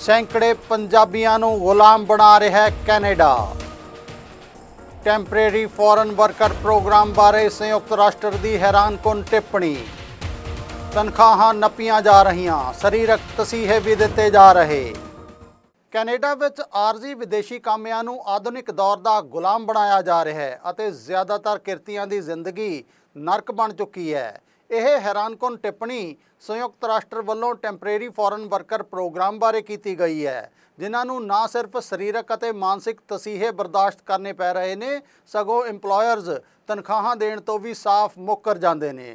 ਸੈਂਕੜੇ ਪੰਜਾਬੀਆਂ ਨੂੰ ਗੁਲਾਮ ਬਣਾ ਰਿਹਾ ਹੈ Canada. Temporary foreign worker program ਬਾਰੇ ਸੰਯੁਕਤ ਰਾਸ਼ਟਰ ਦੀ ਹੈਰਾਨਕੁਨ ਟਿੱਪਣੀ। ਤਨਖਾਹਾਂ ਨੱਪੀਆਂ ਜਾ ਰਹੀਆਂ, ਸਰੀਰਕ ਤਸੀਹੇ ਵੀ ਦਿੱਤੇ ਜਾ ਰਹੇ। ਕੈਨੇਡਾ ਵਿੱਚ ਆਰਜ਼ੀ ਵਿਦੇਸ਼ੀ ਕਾਮਿਆਂ ਨੂੰ ਆਧੁਨਿਕ ਦੌਰ ਦਾ ਗੁਲਾਮ ਬਣਾਇਆ ਜਾ ਰਿਹਾ ਹੈ ਅਤੇ ਜ਼ਿਆਦਾਤਰ ਕਿਰਤੀਆਂ ਦੀ ਜ਼ਿੰਦਗੀ ਨਰਕ ਬਣ ਚੁੱਕੀ ਹੈ। ਇਹ ਹੈਰਾਨਕੁਨ ਟਿੱਪਣੀ? ਸੰਯੁਕਤ ਰਾਸ਼ਟਰ ਵੱਲੋਂ ਟੈਂਪਰੇਰੀ ਫੋਰਨ ਵਰਕਰ ਪ੍ਰੋਗਰਾਮ ਬਾਰੇ ਕੀਤੀ ਗਈ ਹੈ, ਜਿਨ੍ਹਾਂ ਨੂੰ ਨਾ ਸਿਰਫ ਸਰੀਰਕ ਅਤੇ ਮਾਨਸਿਕ ਤਸੀਹੇ ਬਰਦਾਸ਼ਤ ਕਰਨੇ ਪੈ ਰਹੇ ਨੇ, ਸਗੋਂ EMPLOYERS ਤਨਖਾਹਾਂ ਦੇਣ ਤੋਂ ਵੀ ਸਾਫ਼ ਮੁੱਕਰ ਜਾਂਦੇ ਨੇ।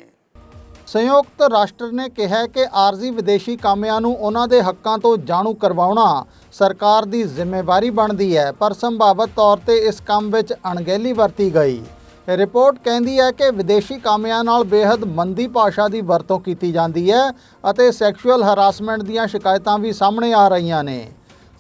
ਸੰਯੁਕਤ ਰਾਸ਼ਟਰ ਨੇ ਕਿਹਾ ਕਿ ਆਰਜ਼ੀ ਵਿਦੇਸ਼ੀ ਕਾਮਿਆਂ ਨੂੰ ਉਹਨਾਂ ਦੇ ਹੱਕਾਂ ਤੋਂ ਜਾਣੂ ਕਰਵਾਉਣਾ ਸਰਕਾਰ ਦੀ ਜ਼ਿੰਮੇਵਾਰੀ ਬਣਦੀ ਹੈ, ਪਰ ਸੰਭਾਵਤ ਤੌਰ ਤੇ ਇਸ ਕੰਮ ਵਿੱਚ ਅਣਗਹਿਲੀ ਵਰਤੀ ਗਈ। ਰਿਪੋਰਟ ਕਹਿੰਦੀ ਹੈ ਕਿ ਵਿਦੇਸ਼ੀ ਕਾਮਿਆਂ ਨਾਲ ਬੇਹੱਦ ਮੰਦੀ ਭਾਸ਼ਾ ਦੀ ਵਰਤੋਂ ਕੀਤੀ ਜਾਂਦੀ ਹੈ ਅਤੇ ਸੈਕਸ਼ੂਅਲ ਹਰਾਸਮੈਂਟ ਦੀਆਂ ਸ਼ਿਕਾਇਤਾਂ ਵੀ ਸਾਹਮਣੇ ਆ ਰਹੀਆਂ ਨੇ।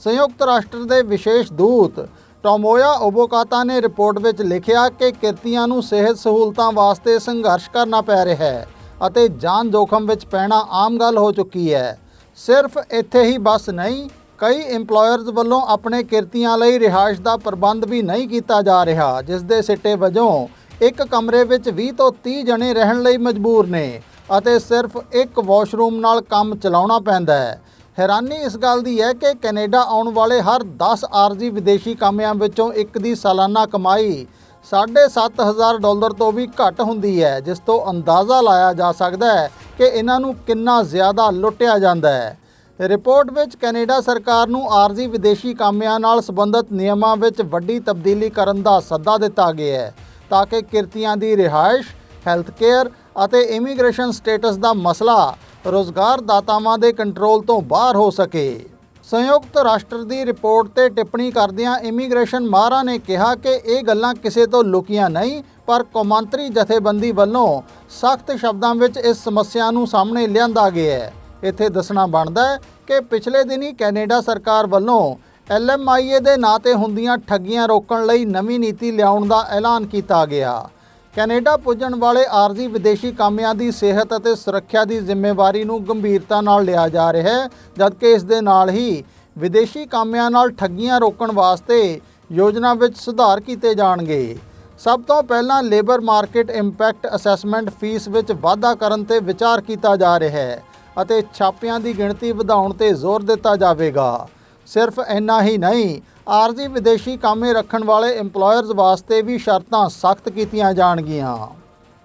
ਸੰਯੁਕਤ ਰਾਸ਼ਟਰ ਦੇ ਵਿਸ਼ੇਸ਼ ਦੂਤ ਟੋਮੋਇਆ ਓਬੋਕਾਤਾ ਨੇ ਰਿਪੋਰਟ ਵਿੱਚ ਲਿਖਿਆ ਕਿ ਕਿਰਤੀਆਂ ਨੂੰ ਸਿਹਤ ਸਹੂਲਤਾਂ ਵਾਸਤੇ ਸੰਘਰਸ਼ ਕਰਨਾ ਪੈ ਰਿਹਾ ਹੈ ਅਤੇ ਜਾਨ ਜੋਖਮ ਵਿੱਚ ਪੈਣਾ ਆਮ ਗੱਲ ਹੋ ਚੁੱਕੀ ਹੈ। ਸਿਰਫ ਇੱਥੇ ਹੀ ਬਸ ਨਹੀਂ ਕਈ EMPLOYERS ਵੱਲੋਂ ਆਪਣੇ ਕਿਰਤੀਆਂ ਲਈ ਰਿਹਾਇਸ਼ ਦਾ ਪ੍ਰਬੰਧ ਵੀ ਨਹੀਂ ਕੀਤਾ ਜਾ ਰਿਹਾ, ਜਿਸ ਦੇ ਸਿੱਟੇ ਵਜੋਂ ਇੱਕ ਕਮਰੇ ਵਿੱਚ 20 ਤੋਂ 30 ਜਣੇ ਰਹਿਣ ਲਈ ਮਜਬੂਰ ਨੇ ਅਤੇ ਸਿਰਫ ਇੱਕ ਵਾਸ਼ਰੂਮ ਨਾਲ ਕੰਮ ਚਲਾਉਣਾ ਪੈਂਦਾ ਹੈ। ਹੈਰਾਨੀ ਇਸ ਗੱਲ ਦੀ ਹੈ ਕਿ ਕੈਨੇਡਾ ਆਉਣ ਵਾਲੇ ਹਰ 10 ਆਰਜ਼ੀ ਵਿਦੇਸ਼ੀ ਕਾਮਿਆਂ ਵਿੱਚੋਂ ਇੱਕ ਦੀ ਸਾਲਾਨਾ ਕਮਾਈ 7500 ਡਾਲਰ ਤੋਂ ਵੀ ਘੱਟ ਹੁੰਦੀ ਹੈ, ਜਿਸ ਤੋਂ ਅੰਦਾਜ਼ਾ ਲਾਇਆ ਜਾ ਸਕਦਾ ਹੈ ਕਿ ਇਹਨਾਂ ਨੂੰ ਕਿੰਨਾ ਜ਼ਿਆਦਾ ਲੁੱਟਿਆ ਜਾਂਦਾ ਹੈ। ਰਿਪੋਰਟ ਵਿੱਚ ਕੈਨੇਡਾ ਸਰਕਾਰ ਨੂੰ ਆਰਜ਼ੀ ਵਿਦੇਸ਼ੀ ਕਾਮਿਆਂ ਨਾਲ ਸੰਬੰਧਿਤ ਨਿਯਮਾਂ ਵਿੱਚ ਵੱਡੀ ਤਬਦੀਲੀ ਕਰਨ ਦਾ ਸੱਦਾ ਦਿੱਤਾ ਗਿਆ ਹੈ, ਤਾਂ ਕਿ ਕਿਰਤੀਆਂ ਦੀ ਰਿਹਾਇਸ਼ ਹੈਲਥ ਕੇਅਰ ਅਤੇ ਇਮੀਗ੍ਰੇਸ਼ਨ ਸਟੇਟਸ ਦਾ ਮਸਲਾ ਰੋਜ਼ਗਾਰ ਦਾਤਾਵਾਂ ਦੇ ਕੰਟਰੋਲ ਤੋਂ ਬਾਹਰ ਹੋ ਸਕੇ। ਸੰਯੁਕਤ ਰਾਸ਼ਟਰ ਦੀ ਰਿਪੋਰਟ ਤੇ ਟਿੱਪਣੀ ਕਰਦਿਆਂ ਇਮੀਗ੍ਰੇਸ਼ਨ ਮਾਹਰਾਂ ਨੇ ਕਿਹਾ ਕਿ ਇਹ ਗੱਲਾਂ ਕਿਸੇ ਤੋਂ ਲੁਕੀਆਂ ਨਹੀਂ, ਪਰ ਕੌਮਾਂਤਰੀ ਜਥੇਬੰਦੀ ਵੱਲੋਂ ਸਖਤ ਸ਼ਬਦਾਂ ਵਿੱਚ ਇਸ ਸਮੱਸਿਆ ਨੂੰ ਸਾਹਮਣੇ ਲਿਆਂਦਾ ਗਿਆ ਹੈ। ਇੱਥੇ ਦੱਸਣਾ ਬਣਦਾ ਹੈ ਕਿ ਪਿਛਲੇ ਦਿਨੀ ਕੈਨੇਡਾ ਸਰਕਾਰ ਵੱਲੋਂ ਐਲਐਮਆਈਏ ਦੇ ਨਾਂ ਤੇ ਹੁੰਦੀਆਂ ਠੱਗੀਆਂ ਰੋਕਣ ਲਈ ਨਵੀਂ ਨੀਤੀ ਲਿਆਉਣ ਦਾ ਐਲਾਨ ਕੀਤਾ ਗਿਆ। ਕੈਨੇਡਾ ਪੁੱਜਣ ਵਾਲੇ ਆਰਜ਼ੀ ਵਿਦੇਸ਼ੀ ਕਾਮਿਆਂ ਦੀ ਸਿਹਤ ਅਤੇ ਸੁਰੱਖਿਆ ਦੀ ਜ਼ਿੰਮੇਵਾਰੀ ਨੂੰ ਗੰਭੀਰਤਾ ਨਾਲ ਲਿਆ ਜਾ ਰਿਹਾ ਹੈ, ਜਦਕਿ ਇਸ ਦੇ ਨਾਲ ਹੀ ਵਿਦੇਸ਼ੀ ਕਾਮਿਆਂ ਨਾਲ ਠੱਗੀਆਂ ਰੋਕਣ ਵਾਸਤੇ ਯੋਜਨਾ ਵਿੱਚ ਸੁਧਾਰ ਕੀਤੇ ਜਾਣਗੇ। ਸਭ ਤੋਂ ਪਹਿਲਾਂ labour market impact assessment fees ਵਿੱਚ ਵਾਧਾ ਕਰਨ ਤੇ ਵਿਚਾਰ ਕੀਤਾ ਜਾ ਰਿਹਾ ਹੈ। ਅਤੇ ਛਾਪਿਆਂ ਦੀ ਗਿਣਤੀ ਵਧਾਉਣ ਤੇ ਜ਼ੋਰ ਦਿੱਤਾ ਜਾਵੇਗਾ। ਸਿਰਫ ਇੰਨਾ ਹੀ ਨਹੀਂ, ਆਰਜ਼ੀ ਵਿਦੇਸ਼ੀ ਕਾਮੇ ਰੱਖਣ ਵਾਲੇ EMPLOYERS ਵਾਸਤੇ ਵੀ ਸ਼ਰਤਾਂ ਸਖਤ ਕੀਤੀਆਂ ਜਾਣਗੀਆਂ।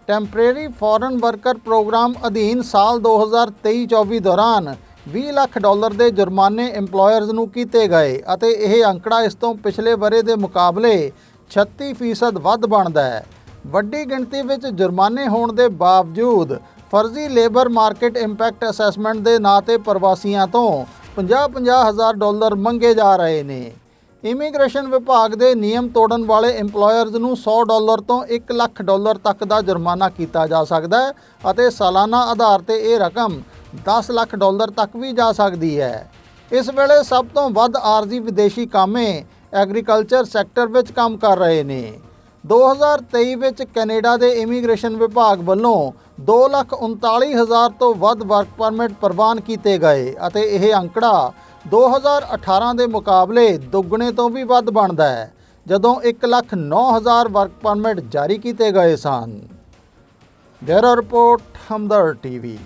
ਟੈਂਪਰੇਰੀ ਫੋਰਨ ਵਰਕਰ ਪ੍ਰੋਗਰਾਮ ਅਧੀਨ ਸਾਲ 2023-24 ਦੌਰਾਨ 20 ਲੱਖ ਡਾਲਰ ਦੇ ਜੁਰਮਾਨੇ EMPLOYERS ਨੂੰ ਕੀਤੇ ਗਏ ਅਤੇ ਇਹ ਅੰਕੜਾ ਇਸ ਤੋਂ ਪਿਛਲੇ ਬਰੇ ਦੇ ਮੁਕਾਬਲੇ 36% ਵੱਧ ਬਣਦਾ ਹੈ। ਵੱਡੀ ਗਿਣਤੀ ਵਿੱਚ ਜੁਰਮਾਨੇ ਹੋਣ ਦੇ ਬਾਵਜੂਦ ਫਰਜ਼ੀ ਲੇਬਰ ਮਾਰਕੀਟ ਇੰਪੈਕਟ ਅਸੈਸਮੈਂਟ ਦੇ ਨਾਂ ਤੇ ਪ੍ਰਵਾਸੀਆਂ ਤੋਂ 50-50 ਹਜ਼ਾਰ ਡਾਲਰ ਮੰਗੇ ਜਾ ਰਹੇ ਨੇ। ਇਮੀਗ੍ਰੇਸ਼ਨ ਵਿਭਾਗ ਦੇ ਨਿਯਮ ਤੋੜਨ ਵਾਲੇ EMPLOYERS ਨੂੰ 100 ਡਾਲਰ ਤੋਂ 1 ਲੱਖ ਡਾਲਰ ਤੱਕ ਦਾ ਜੁਰਮਾਨਾ ਕੀਤਾ ਜਾ ਸਕਦਾ ਹੈ ਅਤੇ ਸਾਲਾਨਾ ਆਧਾਰ ਤੇ ਇਹ ਰਕਮ 10 ਲੱਖ ਡਾਲਰ ਤੱਕ ਵੀ ਜਾ ਸਕਦੀ ਹੈ। ਇਸ ਵੇਲੇ ਸਭ ਤੋਂ ਵੱਧ ਆਰਜ਼ੀ ਵਿਦੇਸ਼ੀ ਕਾਮੇ ਐਗਰੀਕਲਚਰ ਸੈਕਟਰ ਵਿੱਚ ਕੰਮ ਕਰ ਰਹੇ ਨੇ। 2023 ਵਿੱਚ ਕੈਨੇਡਾ ਦੇ ਇਮੀਗ੍ਰੇਸ਼ਨ ਵਿਭਾਗ ਵੱਲੋਂ 2,39,000 ਤੋਂ ਵੱਧ ਵਰਕ ਪਰਮਿਟ ਪ੍ਰਵਾਨ ਕੀਤੇ ਗਏ ਅਤੇ ਇਹ ਅੰਕੜਾ 2018 ਦੇ ਮੁਕਾਬਲੇ ਦੁੱਗਣੇ ਤੋਂ ਵੀ ਵੱਧ ਬਣਦਾ ਹੈ ਜਦੋਂ 1,09,000 ਵਰਕ ਪਰਮਿਟ ਜਾਰੀ ਕੀਤੇ ਗਏ ਸਨ। Bureau report Hamdard TV.